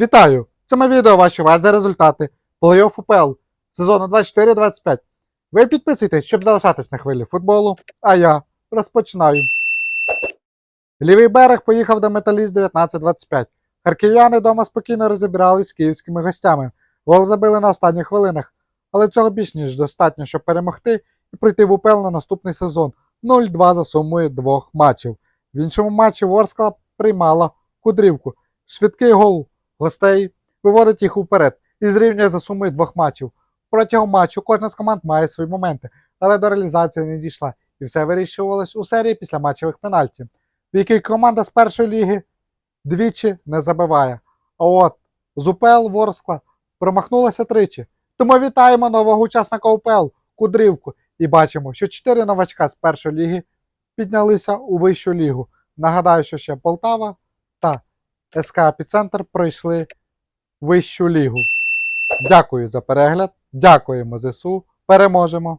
Вітаю! Це моє відео ваші увазі результати плей-офф УПЛ сезону 24-25. Ви підписуйтесь, щоб залишатись на хвилі футболу, а я розпочинаю. Лівий берег поїхав до металіст 19-25. Харків'яни дома спокійно розібрались з київськими гостями. Гол забили на останніх хвилинах, але цього більш ніж достатньо, щоб перемогти і прийти в УПЛ на наступний сезон. 0-2 за сумою двох матчів. В іншому матчі Ворскла приймала кудрівку. Швидкий гол гостей виводить їх уперед і зрівнює за сумою двох матчів. Протягом матчу кожна з команд має свої моменти, але до реалізації не дійшла, і все вирішувалось у серії після матчевих пенальтів, в якій команда з першої ліги двічі не забиває. А от з УПЛ Ворскла промахнулася тричі. Тому вітаємо нового учасника УПЛ Кудрівку і бачимо, що чотири новачка з першої ліги піднялися у вищу лігу. Нагадаю, що ще Полтава та СК Епіцентр пройшли вищу лігу. Дякую за перегляд. Дякуємо ЗСУ. Переможемо!